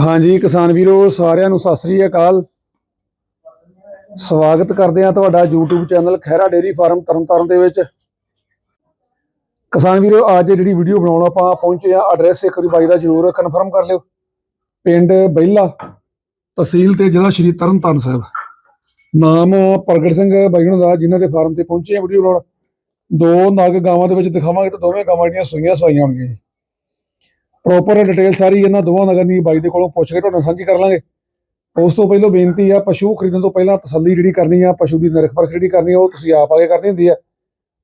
ਹਾਂਜੀ, ਕਿਸਾਨ ਵੀਰੋ, ਸਾਰਿਆਂ ਨੂੰ ਸਤਿ ਸ੍ਰੀ ਅਕਾਲ। ਸਵਾਗਤ ਕਰਦੇ ਆ ਤੁਹਾਡਾ YouTube channel Khaira dairy farm Tarntaran ਦੇ ਵਿੱਚ। ਕਿਸਾਨ ਵੀਰੋ, ਅੱਜ ਜਿਹੜੀ ਵੀਡੀਓ ਬਣਾਉਣ ਆਪਾਂ ਪਹੁੰਚੇ ਆ ਐਡਰੈਸ ਇੱਕ ਵਾਰੀ ਬਾਈ ਦਾ ਜ਼ਰੂਰ ਕਨਫਰਮ ਕਰ ਲਿਓ। ਪਿੰਡ ਬਹਿਲਾ, ਤਹਿਸੀਲ ਤੇ ਜ਼ਿਲ੍ਹਾ ਸ਼੍ਰੀ ਤਰਨਤਾਰਨ ਸਾਹਿਬ। ਨਾਮ ਪ੍ਰਗਟ ਸਿੰਘ ਬਾਈ ਹੁਣਾਂ ਦਾ, ਜਿਨ੍ਹਾਂ ਦੇ ਫਾਰਮ ਤੇ ਪਹੁੰਚੇ ਆ ਵੀਡੀਓ ਬਣਾਉਣ। ਦੋ ਨਗ ਗਾਵਾਂ ਦੇ ਵਿੱਚ ਦਿਖਾਵਾਂਗੇ ਤੇ ਦੋਵੇਂ ਗਾਵਾਂ ਜਿਹੜੀਆਂ ਸੂਈਆਂ ਸਵਾਈਆਂ ਹੋਣਗੀਆਂ ਜੀ। ਪ੍ਰੋਪਰ ਡਿਟੇਲ ਸਾਰੀ ਇਹਨਾਂ ਦੋਵਾਂ ਨਗਰ ਦੀ ਬਾਈ ਦੇ ਕੋਲੋਂ ਪੁੱਛ ਕੇ ਤੁਹਾਡੇ ਨਾਲ ਸਾਂਝੀ ਕਰ ਲਾਂਗੇ। ਉਸ ਤੋਂ ਪਹਿਲਾਂ ਬੇਨਤੀ ਆ, ਪਸ਼ੂ ਖਰੀਦਣ ਤੋਂ ਪਹਿਲਾਂ ਤਸੱਲੀ ਜਿਹੜੀ ਕਰਨੀ ਆ, ਪਸ਼ੂ ਦੀ ਨਿਰਖ ਪਰਖ ਜਿਹੜੀ ਕਰਨੀ ਆ, ਉਹ ਤੁਸੀਂ ਆਪ ਆਗੇ ਕਰਨੀ ਹੁੰਦੀ ਆ।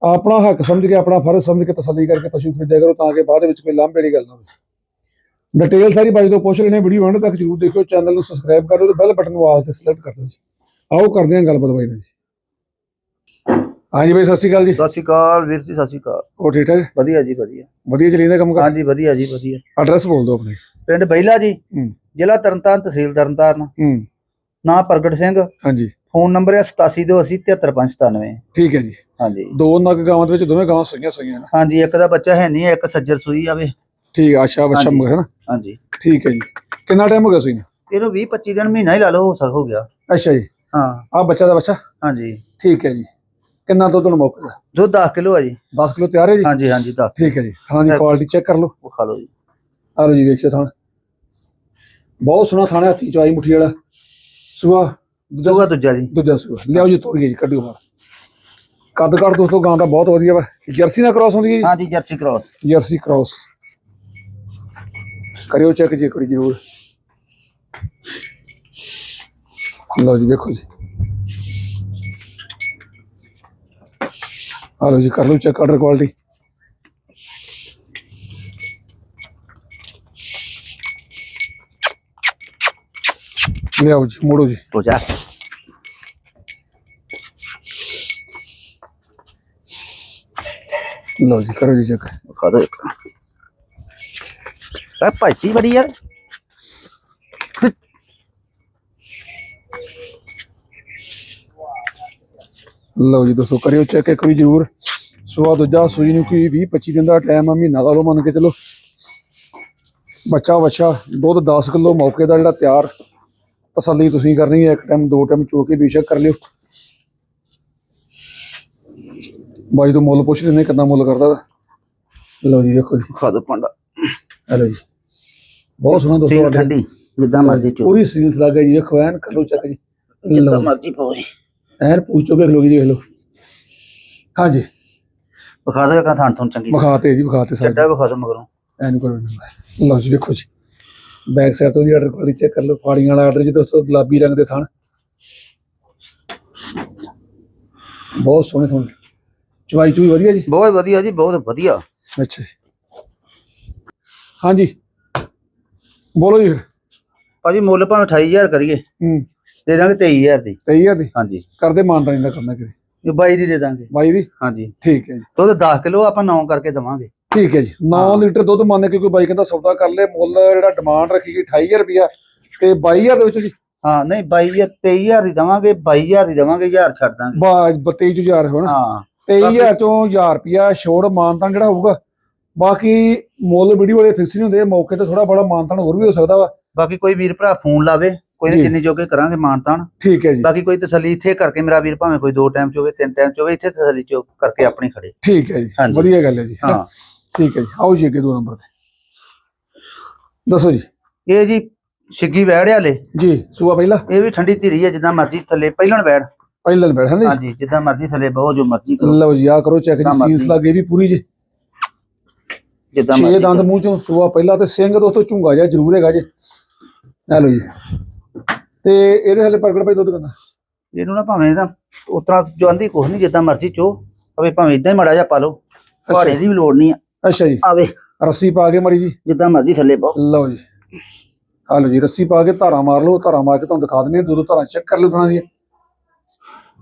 ਆਪਣਾ ਹੱਕ ਸਮਝ ਕੇ, ਆਪਣਾ ਫਰਜ਼ ਸਮਝ ਕੇ ਤਸੱਲੀ ਕਰਕੇ ਪਸ਼ੂ ਖਰੀਦਿਆ ਕਰੋ ਤਾਂ ਕਿ ਬਾਅਦ ਵਿੱਚ ਕੋਈ ਲਾਂਭੇ ਵਾਲੀ ਗੱਲ ਨਾ ਹੋਵੇ। ਡਿਟੇਲ ਸਾਰੀ ਬਾਈ ਤੋਂ ਪੁੱਛ ਲੈਣੇ ਵੀਡੀਓ ਐਂਡ ਤੱਕ ਜਰੂਰ ਦੇਖਿਓ ਚੈਨਲ ਨੂੰ ਸਬਸਕ੍ਰਾਈਬ ਕਰ ਦਿਓ ਤੇ ਬੈਲ ਬਟਨ ਨੂੰ ਆਲ ਤੇ ਸਿਲੈਕਟ ਕਰ ਦਿਓ ਜੀ। ਆਓ ਕਰਦੇ ਹਾਂ ਗੱਲਬਾਤ ਬਾਈ ਨਾਲ ਜੀ। ਹਾਂਜੀ ਬਾਈ ਸਤਿ ਸ਼੍ਰੀ ਅਕਾਲ ਜੀ। ਸਤਿ ਸ਼੍ਰੀ ਅਕਾਲ ਵੀਰ ਜੀ ਸਤਿ ਸ਼੍ਰੀ ਅਕਾਲ। ਹੋਰ ਠੀਕ ਠਾਕ? ਵਧੀਆ ਜੀ ਵਧੀਆ। ਵਧੀਆ ਚੱਲੀਦਾ ਕੰਮ ਕਰ? ਹਾਂਜੀ ਵਧੀਆ ਜੀ ਵਧੀਆ। ਐਡਰੈਸ ਬੋਲ ਦਿਓ ਆਪਣੇ। ਪਿੰਡ ਬੈਲਾ ਜੀ। ਜ਼ਿਲ੍ਹਾ ਤਰਨਤਾਰਨ ਤਹਿਸੀਲ ਤਰਨਤਾਰਨ। ਨਾਂ ਪ੍ਰਗਟ ਸਿੰਘ। ਹਾਂਜੀ। ਫੋਨ ਨੰਬਰ ਹੈ 8728073597 ਠੀਕ ਹੈ ਜੀ। ਹਾਂਜੀ। ਦੋ ਨਗ ਗਾਵਾਂ ਦੇ ਵਿੱਚ ਦੋਵੇਂ ਗਾਵਾਂ ਸੂਈਆਂ ਸੂਈਆਂ ਨੇ। ਹਾਂਜੀ ਇੱਕ ਦਾ ਬੱਚਾ ਹੈ ਨਹੀਂ ਇੱਕ ਸੱਜਰ ਸੂਈ ਆਵੇ ਠੀਕ ਆ ਅੱਛਾ ਬੱਚਾ। ਮਗਰ ਹੈ ਨਾ? ਹਾਂਜੀ। ਠੀਕ ਹੈ ਜੀ। ਕਿੰਨਾ ਟਾਈਮ ਹੋ ਗਿਆ ਸੂਈ ਨੂੰ? ਇਹਨੂੰ 20 25 ਦਿਨ ਮਹੀਨਾ ਹੀ ਲਾ ਲਓ ਹੋ ਗਿਆ। ਅੱਛਾ ਜੀ। ਹਾਂ। ਆ ਬੱਚਾ ਦਾ ਬੱਚਾ? ਹਾਂਜੀ। ਠੀਕ ਹੈ ਜੀ। ਕਿੰਨਾ ਦੁੱਧ ਨੂੰ ਮੌਕਾ ਦੁੱਧ 10 ਕਿਲੋ ਆ ਜੀ। 10 ਕਿਲੋ ਤਿਆਰ ਹੈ ਜੀ? ਹਾਂਜੀ ਹਾਂਜੀ 10 ਠੀਕ ਹੈ ਜੀ। ਥਾਣਾ ਦੀ ਕੁਆਲਿਟੀ ਚੈੱਕ ਕਰ ਲਓ। ਉਹ ਖਾ ਲਓ ਜੀ। ਆ ਲਓ ਜੀ ਵੇਖਿਓ ਥਾਣਾ। ਬਹੁਤ ਸੋਹਣਾ ਥਾਣਾ ਹੱਥੀ ਚਵਾਈ ਮੁੱਠੀ ਵਾਲਾ। ਸੂਆ ਦੂਜਾ ਦੂਗਾ ਦੂਜਾ ਜੀ। ਦੂਜਾ ਸੂਆ। ਲਿਆਓ ਜੀ ਤੋਰੀਏ ਜੀ ਕੱਢਿਓ ਬਾਹਰ। ਕੱਦ ਕੱਦ ਦੋਸਤੋ ਗਾਂ ਦਾ ਬਹੁਤ ਵਧੀਆ ਵਾ। ਜਰਸੀ ਨਾਲ ਕ੍ਰਾਸ ਹੁੰਦੀ ਹੈ ਹਾਂਜੀ ਜਰਸੀ ਕਰਾਓ ਜੀ ਜਰਸੀ ਕ੍ਰਾਸ ਕਰਿਓ ਚੈੱਕ ਜੀ ਕਰੀ ਜਰੂਰ। ਲਓ ਜੀ ਦੇਖੋ ਜੀ। ਆ ਲਓ ਜੀ ਕਰ ਲਓ ਚੈੱਕ ਆਰਡਰ ਕੁਆਲਿਟੀ ਲਿਆਓ ਜੀ ਮੋੜੋ ਜੀ ਹੋ ਜਾ ਲਓ ਜੀ ਕਰੋ ਜੀ ਚੈੱਕ ਖਾ ਦੋ ਇੱਕ ਆ ਭਾਈ ਬੜੀ ਲਓ ਜੀ ਦੋਸਤੋ ਕਰਿਓ ਚੈੱਕ ਇੱਕ ਵਾਰੀ ਜ਼ਰੂਰ। ਸਵਾ ਦੂਜਾ ਸੂਈ ਨੂੰ ਕੋਈ 20 25 ਦਿਨ ਦਾ ਟਾਈਮ ਆ ਮਹੀਨਾ ਦਾ ਲੋ ਮੰਨ ਕੇ ਚਲੋ। ਬੱਚਾ ਬੱਚਾ ਦੁੱਧ 10 ਕਿਲੋ ਮੌਕੇ ਦਾ ਜਿਹੜਾ ਤਿਆਰ ਤਸੱਲੀ ਤੁਸੀਂ ਕਰਨੀ ਹੈ ਇੱਕ ਟਾਈਮ ਦੋ ਟਾਈਮ ਚੋ ਕੇ ਬੇਸ਼ੱਕ ਕਰ ਲਿਓ। ਬਾਈ ਤੋਂ ਮੁੱਲ ਪੁੱਛ ਲੈਂਦੇ ਕਿੰਨਾ ਮੁੱਲ ਕਰਦਾ ਵਾ। ਲਓ ਜੀ ਦੇਖੋ ਜੀ। ਖਾ ਦੋ ਪੰਡਾ ਲਓ ਜੀ। ਬਹੁਤ ਸੋਹਣਾ ਦੋਸਤੋ। ਠੰਡੀ ਜਿੱਦਾਂ ਮਰਜ਼ੀ ਚੋ। ਪੂਰੀ ਸੀਲਸ ਲੱਗ ਗਈ ਜੀ ਦੇਖੋ ਐਨ ਕਰ ਚੈੱਕ ਜੀ। ਜਿੱਦਾਂ ਮਰਜ਼ੀ ਪਾਓ ਜੀ। ਐਨ ਪੁੱਛ ਚੋ ਕੇ ਜੀ ਦੇਖ ਲਓ। ਹਾਂਜੀ। ਵਿਖਾ ਦੋ ਇੱਕ ਥਾਂ ਤੋਂ ਚੰਗੀ ਵਿਖਾਤੇ ਜੀ ਵਿਖਾਤੇ ਸਾਰੇ। ਚੱਡਾ ਵਿਖਾ ਦੋ ਮਗਰੋਂ। ਐਨ ਕਰੋ ਜੀ। ਲਓ ਜੀ ਦੇਖੋ ਜੀ। ਬੈਕ ਸਾਈਡ ਤੋਂ ਜੀ ਆਰਡਰ ਕੁਆਲਿਟੀ ਚੈੱਕ ਕਰ ਲਓ ਫਾੜੀਆਂ ਵਾਲਾ ਆਰਡਰ ਜੀ ਦੋਸਤੋ ਗੁਲਾਬੀ ਰੰਗ ਦੇ ਥਣ। ਬਹੁਤ ਸੋਹਣੇ ਥਣ। ਚਵਾਈ ਚੂਈ ਵਧੀਆ ਜੀ? ਬਹੁਤ ਵਧੀਆ ਜੀ ਬਹੁਤ ਵਧੀਆ। ਅੱਛਾ ਜੀ। ਹਾਂਜੀ। ਬੋਲੋ ਜੀ ਫਿਰ। ਭਾਜੀ ਮੁੱਲ ਭਾਵੇਂ 28000 ਕਰੀਏ। ਹੂੰ। ਦੇ ਦਾਂਗੇ 23000 ਦੀ। ਤੇਈ ਹਜ਼ਾਰ ਦੀ? ਹਾਂਜੀ। ਕਰਦੇ ਮਾਨਤਾਨੀ ਦਾ ਕਰਨਾ ਕਰੇ ਇਹ 22 ਦੀ ਦੇ ਦਾਂਗੇ। ਬਾਈ ਦੀ? ਹਾਂਜੀ। ਠੀਕ ਹੈ ਜੀ। ਦੁੱਧ 10 ਕਿਲੋ ਆਪਾਂ 9 ਕਰਕੇ ਦਵਾਂਗੇ। ਠੀਕ ਹੈ ਜੀ। 9 ਹਾਂ। ਲੀਟਰ ਦੁੱਧ ਮੰਨ ਕੇ ਕੋਈ ਬਾਈ ਕਹਿੰਦਾ ਸੌਦਾ ਕਰ ਲੈ ਮੁੱਲ ਜਿਹੜਾ ਡਿਮਾਂਡ ਰੱਖੀ ਗਈ 28000 ਰੁਪਿਆ ਤੇ 22000 ਦੇ ਵਿੱਚ ਜੀ? ਹਾਂ ਨਹੀਂ 22 23000 ਦੀ ਦਵਾਂਗੇ 22000 ਦੀ ਦਵਾਂਗੇ 1000 ਛੱਡ ਦਾਂਗੇ। ਬਾ 23000 ਹੋ ਨਾ ਹਾਂ। 23000 ਚੋਂ 1000 ਰੁਪਿਆ ਛੋੜ ਮਾਨਤਾਨ ਜਿਹੜਾ ਹੋਊਗਾ। ਬਾਕੀ ਮੁੱਲ ਵੀਡੀਓ ਵਾਲੇ ਫਿਕਸ ਨਹੀਂ ਹੁੰਦੇ ਮੌਕੇ ਤੇ ਥੋੜਾ ਬੜਾ ਮਾਨਤਾਨ ਹੋਰ ਵੀ ਹੋ ਸਕਦਾ ਵਾ। ਬਾਕੀ ਕੋਈ ਵੀਰ ਭਰਾ ਫੋਨ ਲਾਵੇ। ਕੋਈ ਜੀ। ਨਾ ਜਿੰਨੀ ਜੋਗੇ ਕਰਾਂਗੇ ਮਾਨਤਾਨ ਠੀਕ ਹੈ ਜੀ। ਬਾਕੀ ਕੋਈ ਤਸੱਲੀ ਇੱਥੇ ਕਰਕੇ ਮੇਰਾ ਵੀਰ ਭਾਵੇਂ ਕੋਈ ਦੋ ਟਾਈਮ ਚ ਹੋਵੇ ਤਿੰਨ ਟਾਈਮ ਚ ਹੋਵੇ ਇੱਥੇ ਤਸੱਲੀ ਚ ਕਰਕੇ ਆਪਣੀ ਖੜੇ। ਠੀਕ ਹੈ ਜੀ। ਹਾਂਜੀ। ਵਧੀਆ ਗੱਲ ਹੈ ਜੀ। ਹਾਂ। ਠੀਕ ਹੈ ਜੀ। ਆਓ ਜੀ ਅੱਗੇ ਦੋ ਨੰਬਰ ਤੇ। ਦੱਸੋ ਜੀ। ਇਹ ਜੀ ਛਿੱਗੀ ਵੈੜ ਵਾਲੇ। ਜੀ ਸੂਆ ਪਹਿਲਾ? ਇਹ ਵੀ ਠੰਡੀ ਧੀਰੀ ਹੈ ਜਿੱਦਾਂ ਮਰਜ਼ੀ ਥੱਲੇ ਪਹਿਲਣ ਵੈੜ। ਪਹਿਲਾ ਬੈਠ ਹੈ ਨਾ ਹਾਂਜੀ ਜਿੱਦਾਂ ਮਰਜ਼ੀ ਥੱਲੇ ਬਹੁ ਜੋ ਮਰਜ਼ੀ ਜੀ ਕਰੋ। ਲਓ ਜੀ ਆ ਕਰੋ ਚੈੱਕ ਜੀ ਮਰਜ਼ੀ। ਲੱਗੇ ਵੀ ਪੂਰੀ ਜੀ। ਜਿੱਦਾਂ ਛੇ ਮਰਜ਼ੀ ਦੰਦ ਕਰੋ। ਮੂੰਹ ਚੋਂ ਸੂਆ ਪਹਿਲਾ ਤੇ ਸਿੰਘ ਦੋਸਤੋ ਝੁੰਗਾ ਜਿਹਾ ਜ਼ਰੂਰ ਹੈਗਾ ਜੀ। ਲੈ ਲਓ ਜੀ। ਤੇ ਇਹਦੇ ਹਲੇ ਪ੍ਰਗਟ ਭਾਈ ਦੁੱਧ ਕਿੰਨਾ ਇਹਨੂੰ ਨਾ ਭਾਵੇਂ ਨਾ ਉਤਰਾ ਜਾਂਦੀ ਕੁਛ ਨਹੀਂ ਜਿੱਦਾਂ ਮਰਜ਼ੀ ਚੋ। ਅਵੇ ਭਾਵੇਂ ਇਦਾਂ ਹੀ ਮੜਾ ਜਾ ਪਾ ਲਓ। ਪਹਾੜੇ ਦੀ ਵੀ ਲੋੜ ਨਹੀਂ ਆ। ਅੱਛਾ ਜੀ। ਆਵੇ। ਰੱਸੀ ਪਾ ਕੇ ਮੜੀ ਜੀ। ਜਿੱਦਾਂ ਮਰਜ਼ੀ ਥੱਲੇ ਬਹੁ ਲਓ ਜੀ। ਆ ਲਓ ਜੀ ਰੱਸੀ ਪਾ ਕੇ ਧਾਰਾ ਮਾਰ ਲਓ ਧਾਰਾ ਮਾਰ ਕੇ ਤੁਹਾਨੂੰ ਦਿਖਾ ਦਿੰਦੇ ਦੋ ਦੋ ਧਾਰਾਂ ਚੈੱਕ ਕਰ ਲਓ ਥਾਣਾ ਦੀ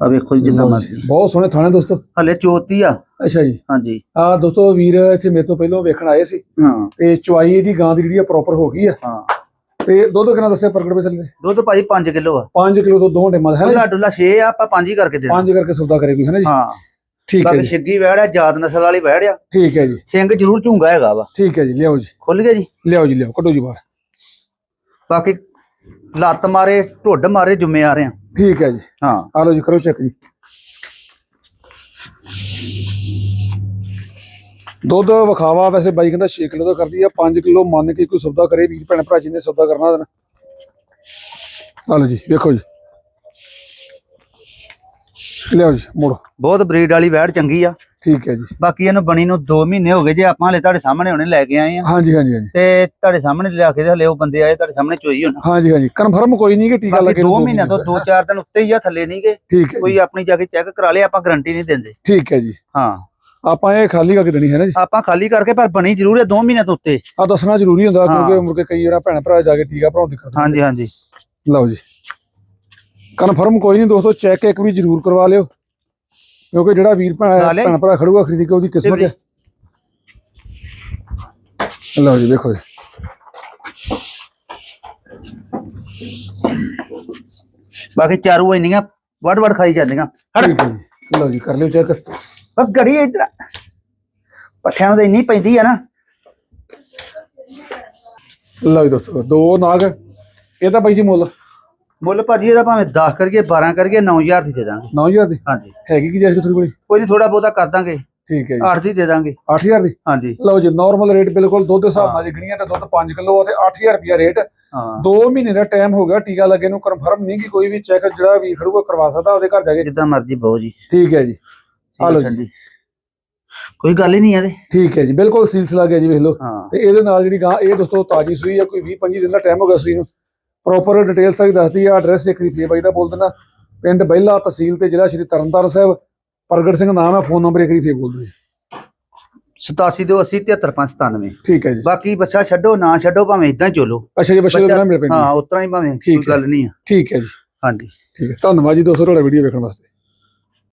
ਆ ਵੇਖੋ ਜੀ ਜਿੱਦਾਂ ਮਰਜ਼ੀ। ਬਹੁਤ ਸੋਹਣੇ ਥਾਣੇ ਦੋਸਤੋ। ਹਲੇ ਚੋਤੀ ਆ। ਅੱਛਾ ਜੀ। ਹਾਂਜੀ। ਆ ਦੋਸਤੋ ਵੀਰ ਇੱਥੇ ਮੇਰੇ ਤੋਂ ਪਹਿਲਾਂ ਵੇਖਣ ਆਏ ਸੀ। ਹਾਂ। ਤੇ ਚੁਆਈ ਇਹਦੀ ਗਾਂ ਦੀ ਜਿਹੜੀ ਆ ਪ੍ਰੋਪਰ ਹੋ ਗਈ ਆ। ਹਾਂ। ਤੇ ਦੁੱਧ ਕਿੰਨਾ ਦੱਸਿਆ ਪ੍ਰਗਟ ਵਿੱਚ ਥੱਲੇ ਦੁੱਧ ਭਾਜੀ 5 ਕਿਲੋ ਆ। 5 ਕਿਲੋ ਤੋਂ ਦੋ ਦਾ ਹੈ ਨਾ ਡੁੱਲਾ ਡੁੱਲਾ 6 ਆ ਆਪਾਂ 5 ਹੀ ਕਰਕੇ ਦੇਣਾ। 5 ਕਰਕੇ ਸੌਦਾ ਕਰੇ ਕੋਈ ਹੈ ਨਾ ਜੀ? ਹਾਂ। ਠੀਕ ਹੈ ਜੀ। ਛਿੱਗੀ ਆ ਜਾਤ ਨਸਲ ਵਾਲੀ ਆ। ਠੀਕ ਹੈ ਜੀ। ਸਿੰਘ ਜ਼ਰੂਰ ਝੂੰਗਾ ਹੈਗਾ ਵਾ। ਠੀਕ ਹੈ ਜੀ ਲਿਆਓ ਜੀ। ਖੁੱਲ ਗਿਆ ਜੀ? ਲਿਆਓ ਜੀ ਲਿਆਓ ਕੱਢੋ ਜੀ ਬਾਹਰ। ਬਾਕੀ ਲੱਤ ਮਾਰੇ ਢੁੱਡ ਮਾਰੇ ਜੁਮੇ ਆ ਰਹੇ ਆ। ਠੀਕ ਹੈ ਜੀ। ਹਾਂ। ਆ ਲਓ ਜੀ ਕਰੋ ਚੈੱਕ ਜੀ। ਦੁੱਧ ਵਿਖਾਵਾ ਵੈਸੇ ਬਾਈ ਕਹਿੰਦਾ 6 ਕਿਲੋ ਦਾ ਕਰਦੀ ਆ 5 ਕਿਲੋ ਮੰਨ ਕੇ ਕੋਈ ਸੌਦਾ ਕਰੇ ਵੀਰ ਭੈਣ ਭਰਾ ਜਿਹਨੇ ਸੌਦਾ ਕਰਨਾ ਉਹਦੇ ਲਓ ਜੀ ਵੇਖੋ ਜੀ। ਲਿਆਓ ਜੀ ਮੋੜੋ। ਬਹੁਤ ਬਰੀਡ ਵਾਲੀ ਵੈੜ ਚੰਗੀ ਆ। ਠੀਕ ਹੈ ਜੀ। ਬਾਕੀ ਇਹਨੂੰ ਬਣੀ ਨੂੰ 2 ਮਹੀਨੇ ਹੋ ਗਏ ਜੇ ਆਪਾਂ ਹਲੇ ਤੁਹਾਡੇ ਸਾਹਮਣੇ ਹੁਣੇ ਲੈ ਕੇ ਆਏ ਆ। ਹਾਂਜੀ ਹਾਂਜੀ ਹਾਂਜੀ। ਤੇ ਤੁਹਾਡੇ ਸਾਹਮਣੇ ਲਿਆ ਕੇ ਹਲੇ ਉਹ ਬੰਦੇ ਆਏ ਤੁਹਾਡੇ ਸਾਹਮਣੇ ਚੋਈ ਹੋਣਾ। ਹਾਂਜੀ ਹਾਂਜੀ। ਕਨਫਰਮ ਕੋਈ ਨਹੀਂ ਕਿ ਟੀਕਾ ਲੱਗੇ 2 ਨੂੰ ਦੋ ਮਹੀਨਿਆਂ ਤੋਂ 2-4 ਦਿਨ ਉੱਤੇ ਹੀ ਆ ਥੱਲੇ ਨਹੀਂ ਗਏ ਕੋਈ ਆਪਣੀ ਜਾ ਕੇ ਚੈੱਕ ਕਰਾ ਲਿਆ ਆਪਾਂ ਗਾਰੰਟੀ ਨਹੀਂ ਦਿੰਦੇ। ਠੀਕ ਹੈ ਜੀ। ਹਾਂ। ਆਪਾਂ ਇਹ ਖਾਲੀ ਕਰਕੇ ਦੇਣੀ ਹੈ ਨਾ ਜੀ। ਆਪਾਂ ਖਾਲੀ ਕਰਕੇ ਪਰ ਬਣੀ ਜ਼ਰੂਰ ਹੈ 2 ਮਹੀਨਿਆਂ ਤੋਂ ਉੱਤੇ। ਆ ਦੱਸਣਾ ਜ਼ਰੂਰੀ ਹੁੰਦਾ। ਕਿਉਂਕਿ ਮੁਰਗੇ ਕਈ ਵਾਰ ਭੈਣ ਭਰਾ ਜਾ ਕੇ ਟੀਕਾ ਭਰਾਉਣ ਦੀ ਕਰਦੇ ਹਾਂਜੀ ਹਾਂਜੀ। ਲਓ ਜੀ। ਕਨਫਰਮ ਕੋਈ ਨਹੀਂ ਦੋਸਤੋ ਚੈੱਕ ਇੱਕ ਵੀ ਜ਼ਰੂਰ ਕਰਵਾ ਲਿਓ। ਕਿਉਂਕਿ ਜਿਹੜਾ ਵੀਰ ਭੈਣ ਭਰਾ ਖੜੂਗਾ ਖਰੀਦ ਕੇ ਉਹਦੀ ਕਿਸਮਤ ਹੈ। ਲਓ ਜੀ ਦੇਖੋ ਜੀ। ਬਾਕੀ ਚਾਰੂ ਇੰਨੀਆਂ ਵੜ ਵੜ ਖਾਈ ਜਾਂਦੀਆਂ। ਹਟ। ਲਓ ਜੀ ਕਰ ਲਿਓ ਚੈੱਕ। ਬਸ ਗੜੀ ਇਧਰ। ਪੱਠਿਆਂ ਨੂੰ ਤਾਂ ਇੰਨੀ ਪੈਂਦੀ ਆ ਨਾ। ਲਓ ਜੀ ਦੋਸਤੋ ਦੋ ਨਾਗ। ਇਹ ਤਾਂ ਬਾਈ ਜੀ ਮੁੱਲ। ਮੁੱਲ ਭਾਜੀ ਇਹਦਾ ਭਾਵੇਂ 10 ਕਰੀਏ 12 ਕਰੀਏ 9000 ਦੀ ਦੇ ਦਾਂਗੇ। 9000 ਦੀ? ਹਾਂਜੀ। ਹੈਗੀ ਕੀ ਜਾਇਜ਼ ਤੁਹਾਡੇ ਕੋਲ ਕੋਈ ਨਹੀਂ ਥੋੜਾ ਬਹੁਤਾ ਕਰ ਦਾਂਗੇ। ਠੀਕ ਹੈ ਜੀ। 8 ਦੀ ਦੇ ਦਾਂਗੇ। 8000 ਦੀ? ਹਾਂਜੀ। ਲਓ ਜੀ ਨਾਰਮਲ ਰੇਟ ਬਿਲਕੁਲ ਦੁੱਧ ਦੇ ਹਿਸਾਬ ਨਾਲ ਜਿਗਣੀਆਂ ਤੇ ਦੁੱਧ 5 ਕਿਲੋ ਤੇ 8000 ਰੁਪਿਆ ਰੇਟ ਹਾਂ। 2 ਮਹੀਨੇ ਦਾ ਟਾਈਮ ਹੋ ਗਿਆ ਟੀਕਾ ਲੱਗੇ ਨੂੰ ਕਨਫਰਮ ਨਹੀਂ ਕਿ ਕੋਈ ਵੀ ਚੈੱਕ ਜਿਹੜਾ ਵੀ ਖੜੂਗਾ ਕਰਵਾ ਸਕਦਾ ਉਹਦੇ ਘਰ ਜਾ ਕੇ ਜਿੱਦਾਂ ਮਰਜ਼ੀ ਬਹੁ ਜੀ। ਠੀਕ ਹੈ ਜੀ। ਆ ਲਓ ਜੀ। ਕੋਈ ਗੱਲ ਹੀ ਨਹੀਂ ਇਹਦੇ। ਠੀਕ ਹੈ ਜੀ ਬਿਲਕੁਲ ਸਿਲਸਿਲਾ ਗਿਆ ਜੀ ਵੇਖ ਲਓ। ਤੇ ਇਹਦੇ ਨਾਲ ਜਿਹੜੀ ਗਾਂ ਇਹ ਦੋਸਤੋ ਤਾਜੀ ਸੂਈ ਆ ਕੋਈ 20 25 ਦਿਨ ਦਾ ਟਾਈਮ ਹੋ ਗਿਆ ਸੂਈ ਨੂੰ। ਪ੍ਰੋਪਰ ਡਿਟੇਲ ਸਾਰੀ ਦੱਸਦੀ ਆ ਐਡਰੈਸ ਇੱਕ ਰਿਪਲੇ ਬਾਈ ਦਾ ਬੋਲ ਦੇਣਾ ਪਿੰਡ ਬਹਿਲਾ ਤਹਿਸੀਲ ਤੇ ਜ਼ਿਲ੍ਹਾ ਸ਼੍ਰੀ ਤਰਨਤਾਰਨ ਸਾਹਿਬ ਪ੍ਰਗਟ ਸਿੰਘ ਨਾਮ ਹੈ ਫੋਨ ਨੰਬਰ ਇੱਕ ਰਿਪਲੇ ਬੋਲ ਦਿਓ। ਜੀ 87 ਦੋ 80 7397 ਠੀਕ ਹੈ ਜੀ। ਬਾਕੀ ਬੱਚਾ ਛੱਡੋ ਨਾ ਛੱਡੋ ਭਾਵੇਂ ਇਦਾਂ ਹੀ ਚਲੋ। ਅੱਛਾ ਜੀ ਬੱਚਾ- ਦਾ ਮਿਲ ਪੈਂਦੀ। ਹਾਂ ਉਤਰਾ ਹੀ ਭਾਵੇਂ ਕੋਈ ਗੱਲ ਨਹੀਂ ਆ। ਠੀਕ ਹੈ ਜੀ। ਹਾਂਜੀ। ਠੀਕ ਹੈ। ਧੰਨਵਾਦ ਜੀ ਦੋਸਤੋ ਤੁਹਾਡਾ ਵੀਡੀਓ ਵੇਖਣ ਵਾਸਤੇ।